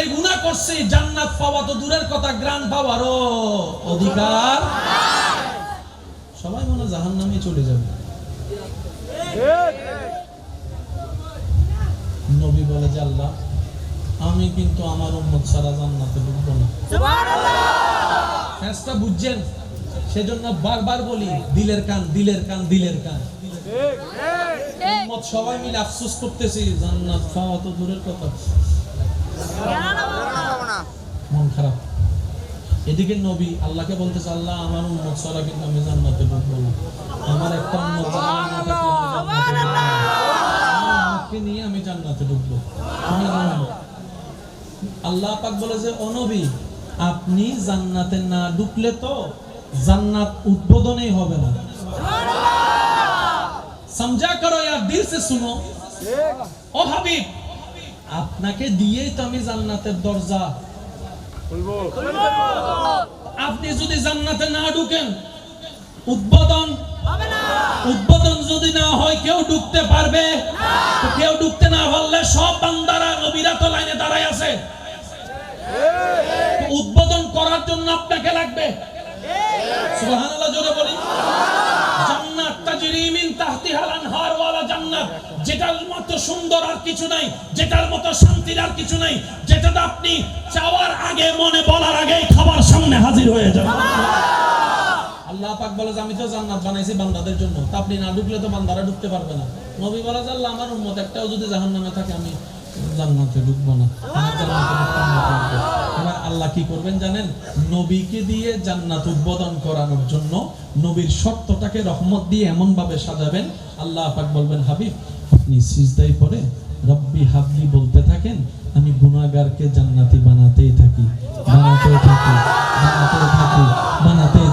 যে গুনাহ করছি জান্নাত পাওয়া তো দূরের কথা গ্রান পাওয়ারও অধিকার। সবাই মনে জাহান্নামে চলে যাবে। নবী বলে যে আল্লাহ আমি কিন্তু আমার উম্মত ছাড়া জান্নাতে ঢুকবো না। ফ্যাসটা বুঝছেন? সেজন্য বারবার বলি দিলের কান দিলের কান দিলের কান। উম্মত সবাই মিলে আফসোস করতেছি জান্নাত পাওয়া তো দূরের কথা। মন খারাপ। এদিকে নবী আল্লাহকে বলতেছে আল্লাহ আমার ছাড়া কিন্তু আমি জান্নাতে ঢুকবো না আমার একটা নিয়ে আমি জান্নাতে ঢুকবো। আল্লাহ পাক বলে যে ও নবী আপনি জান্নাতে না ঢুকলে তো জান্নাত উদ্বোধনই হবে না। সমঝা করো ও হাবিব আপনাকে দিয়েই তো আমি জান্নাতের দরজা আপনি যদি জান্নাতে না ঢুকেন উদ্বোধন উদ্বোধন যদি না হয় কেউ ঢুকতে পারবে? কেউ ঢুকতে না পারলে সব বান্দারা নবীরা তো লাইনে দাঁড়ায় আছে। উদ্বোধন করার জন্য আপনাকে লাগবে। আমি তো জান্নাত বানাইছি বান্দাদের জন্য। তা আপনি না ঢুকলে তো বান্দারা ঢুকতে পারবে না। নবী বলে আমার উম্মত একটাও যদি জাহান্নামে থাকে, আমি আল্লাহ কি করবেন জানেন? নবীকে দিয়ে জান্নাত উদ্বোধন করানোর জন্য নবীর শর্তটাকে রহমত দিয়ে সাজাবেন। আল্লাহ বলবেন, হাবিব, আপনি সিজদাই পরে রব্বি হাবলি বলতে থাকেন, আমি গুনাহগারকে জান্নাতি বানাতেই থাকি বানাতেই থাকি থাকি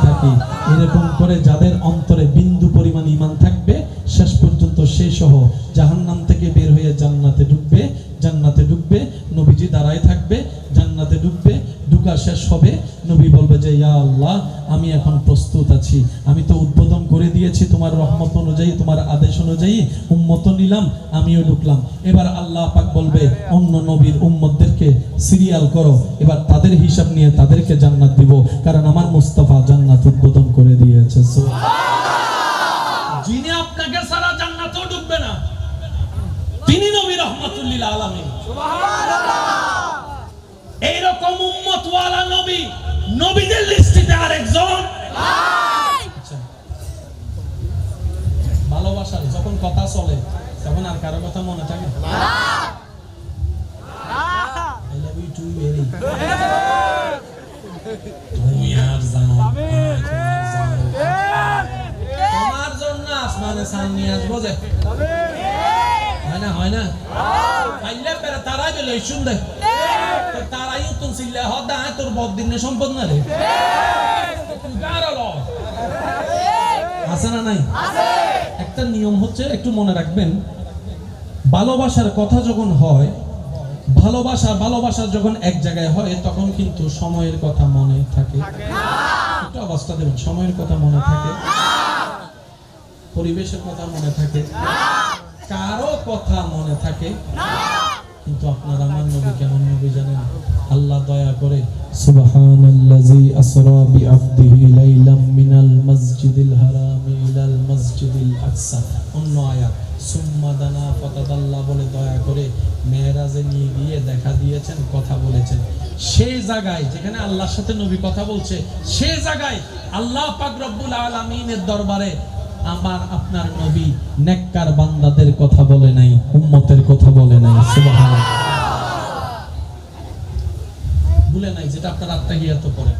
থাকি। এরকম করে যাদের অন্তরে বিন্দু পরিমাণ ইমান থাকবে, শেষ পর্যন্ত সে সহ জাহান্নাম থেকে বের হয়ে জান্নাতে ঢুকবে। নবীজি দাঁড়ায় থাকবে, জান্নাতে ঢুকবে, ঢুকা শেষ হবে। নবী বলবে যে, ইয়া আল্লাহ, আমি এখন প্রস্তুত আছি। আমি তো উদ্বোধন করে দিয়েছি তোমার রহমত অনুযায়ী, তোমার আদেশ অনুযায়ী, উম্মত নিলাম, আমিও ঢুকলাম। এবার আল্লাহ পাক বলবে, অন্য নবীর উম্মতদেরকে সিরিয়াল করো। এবার তাদের হিসাব নিয়ে তাদেরকে জান্নাত দিব, কারণ আমার মুস্তাফা জান্নাত উদ্বোধন করে দিয়েছে। যিনি আপনাকে সারা জান্নাতেও ঢুকবে না, তিনি নবী রহমতুল্লিল আলামিন। এইরকম উম্মত ওয়ালা নবী, নবীদের লিস্টিতে আরেকজন। ভালোবাসার যখন কথা চলে, তখন আর কারও কথা মনে থাকে? আমি তোমার জন্য আসমানে সান নিয়ে আসব যে। হয় না হয় না আইলে পেরে তারাই উত্তম হদা তোর বদিন সম্পদ না রে তুই কার হলো? আছে না নাই একটা নিয়ম হচ্ছে একটু মনে রাখবেন ভালোবাসার কথা যখন হয় ভালোবাসা ভালোবাসা যখন এক জায়গায় হয় তখন কিন্তু সময়ের কথা মনে থাকে একটু অবস্থা দেবেন সময়ের কথা মনে থাকে পরিবেশের কথা মনে থাকে কারও কথা মনে থাকে। কিন্তু আপনার আমার নবী কেমন নবী জানেন? আল্লাহ দয়া করে। সুবহানাল্লাযী আসরা বিআবদিহি লাইলাম মিনাল মাসজিদিল হারামি ইলাল মাসজিদিল আকসা। অন্য আয়াত। সুম্মা দানা ফাতাদাল্লা বলে দয়া করে মেয়েরাজে নিয়ে গিয়ে দেখা দিয়েছেন কথা বলেছেন। সেই জায়গায় যেখানে আল্লাহর সাথে নবী কথা বলছে সেই জায়গায় আল্লাহ পাক রব্বুল আলামিনের দরবারে আমার আপনার নবী নেককার বান্দাদের কথা বলে নাই উম্মতের কথা বলে নাই সুবহানাল্লাহ। ভুলে নাই যেটা আপনার আত্মাহিয়াত করে।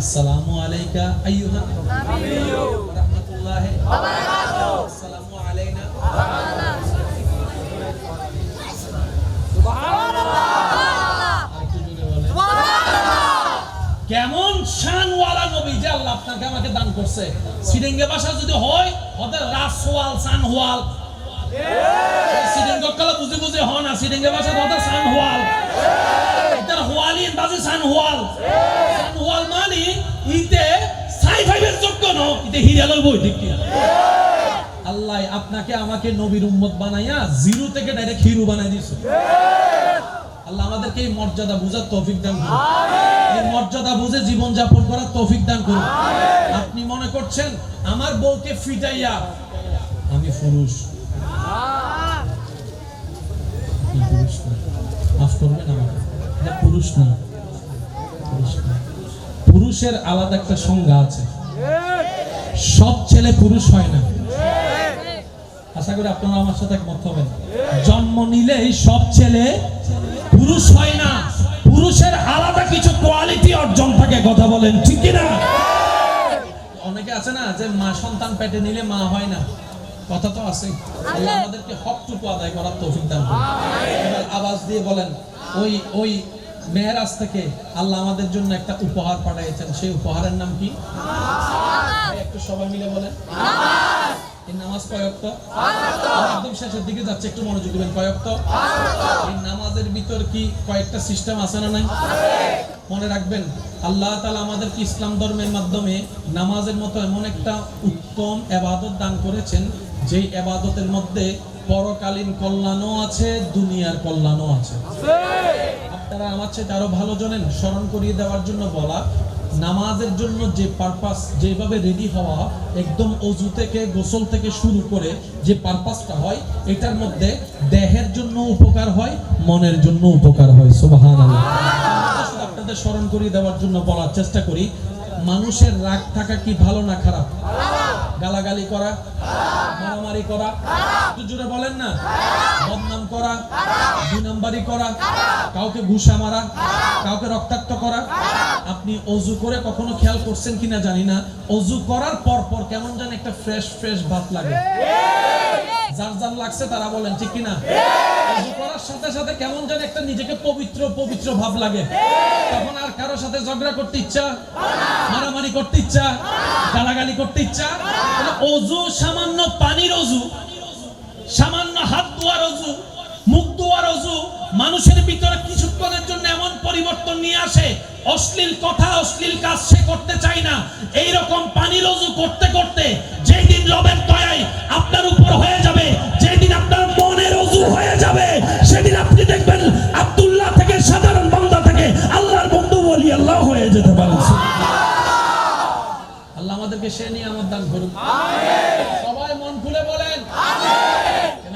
আসসালামু আলাইকা আইয়ুহা নাবিয়্যু রাহমাতুল্লাহি। ওয়া বারাকাতুহু আসসালামু আলাইনা। শানওয়ালা নবী যে আল্লাহ আপনাকে আমাকে দান করছে। সিরিঙ্গে ভাষা যদি হয় ওদের রাসওয়াল সানওয়াল মানে ন, ইতে ঠিক আল্লাহ আপনাকে আমাকে নবীর উম্মত বানাইয়া জিরো থেকে ডাইরেক্ট হিরো বানাই দিয়েছে আল্লাহ আমাদেরকে এই মর্যাদা বুঝার তৌফিক দান বুঝে জীবন যাপন করার তৌফিক দান করুন। আপনি মনে করছেন আমার বউকে ফিটাইয়া আমি পুরুষ? আপনি পুরুষ না। মাফ করবেন আমাকে। এটা পুরুষ না। পুরুষের আলাদা একটা সংজ্ঞা আছে। সব ছেলে পুরুষ হয় না। আশা করি আপনারা আমার সাথে একমত হবেন। জন্ম নিলেই সব ছেলে পুরুষ হয় না। পুরুষের আলাদা বলেন ঠিক কি না অনেকে আছে না যে মা সন্তান পেটে নিলে মা হয় না। কথা তো আছে। আল্লাহ আমাদেরকে হকটুকু আদায় করার তৌফিক দান করুন। এবার আওয়াজ দিয়ে বলেন ওই ওই মেহরাজ থেকে আল্লাহ আমাদের জন্য একটা উপহার পাঠাইছেন সেই উপহারের নাম কি? একটু সবাই মিলে বলেন। এই নামাজ কয়ক্ত? একদম শেষের দিকে যাচ্ছে একটু মনোযোগ দিবেন কয়ক্ত? এই নামাজের ভিতর কি কয়েকটা সিস্টেম আছে না নাই? মনে রাখবেন, আল্লাহ তাআলা আমাদেরকে ইসলাম ধর্মের মাধ্যমে নামাজের মতো এমন একটা উত্তম এবাদত দান করেছেন, যেই এবাদতের মধ্যে পরকালীন কল্যাণও আছে, দুনিয়ার কল্যাণও আছে। আপনারা আমার চেয়ে আরও ভালো জানেন, স্মরণ করিয়ে দেওয়ার জন্য বলা, নামাজের জন্য যে পারপাস যেভাবে রেডি হওয়া, একদম অজু থেকে, গোসল থেকে শুরু করে যে পারপাসটা হয়, এটার মধ্যে দেহের জন্য উপকার হয়, মনের জন্য উপকার হয় সুবহান আপনাদের স্মরণ করিয়ে দেওয়ার জন্য বলার চেষ্টা করি, মানুষের রাগ থাকা কি ভালো না খারাপ? গালাগালি করা, মারামারি করা জোরে বলেন না? বদনাম করা দুই নাম্বারি করা, কাউকে ঘুষা মারা, কাউকে রক্তাক্ত করা, আপনি অজু করে কখনো খেয়াল করছেন কিনা জানি না। অজু করার পর পর কেমন যেন একটা ফ্রেশ ফ্রেশ ভাত লাগে। যার যার লাগছে তারা বলেন, ঠিক কিনা? মারামারি করতে ইচ্ছা, গালাগালি করতে ইচ্ছা অজু, সামান্য পানির অজু, সামান্য হাত অজু, মুখ অজু, মানুষের ভিতরে কিছুক্ষণের জন্য এমন পরিবর্তন নিয়ে আসে, অশ্লীল কথা, অশ্লীল কাজ সে করতে চায় না। এইরকম পানির অজু করতে করতে, যেই দিন রবের দয়ায় আপনার উপর হয়ে